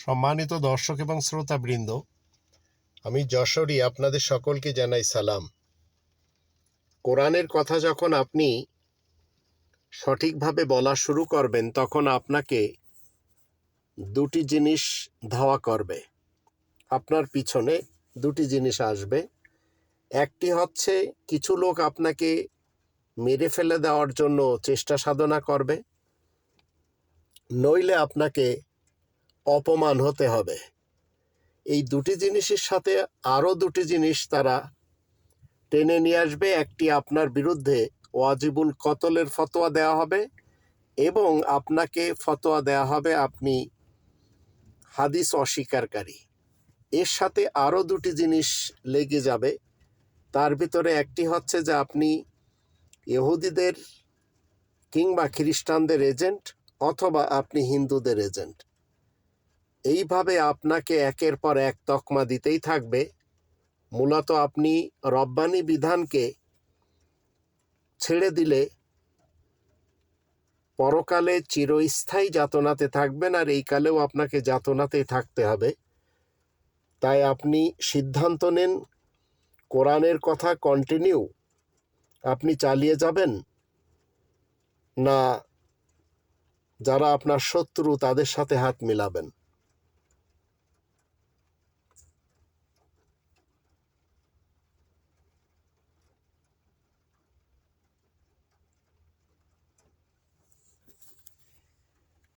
সম্মানিত দর্শক এবং শ্রোতাবৃন্দ, আমি যশোরী আপনাদের সকলকে জানাই সালাম। কোরআনের কথা যখন আপনি সঠিকভাবে বলা শুরু করবেন, তখন আপনাকে দুটি জিনিস ধাওয়া করবে। আপনার পিছনে দুটি জিনিস আসবে। একটি হচ্ছে, কিছু লোক আপনাকে মেরে ফেলে দেওয়ার জন্য চেষ্টা সাধনা করবে। নইলে আপনাকে অপমান হতে হবে। এই দুটি জিনিসের সাথে আরও দুটি জিনিস তারা টেনে নিয়ে আসবে। একটি আপনার বিরুদ্ধে ওয়াজিবুল কতলের ফতোয়া দেওয়া হবে এবং আপনাকে ফতোয়া দেওয়া হবে আপনি হাদিস অস্বীকারী। এর সাথে আরও দুটি জিনিস লেগে যাবে। তার ভিতরে একটি হচ্ছে যে আপনি ইহুদিদের কিংবা খ্রিস্টানদের এজেন্ট অথবা আপনি হিন্দুদের এজেন্ট। এইভাবে আপনাকে একের পর এক তকমা দিতেই থাকবে। মূলত আপনি রব্বানি বিধানকে ছেড়ে দিলে পরকালে চিরস্থায়ী যাতনাতে থাকবেন আর এই কালেও আপনাকে যাতনাতেই থাকতে হবে। তাই আপনি সিদ্ধান্ত নেন, কোরআনের কথা কন্টিনিউ আপনি চালিয়ে যাবেন না যারা আপনার শত্রু তাদের সাথে হাত মিলাবেন।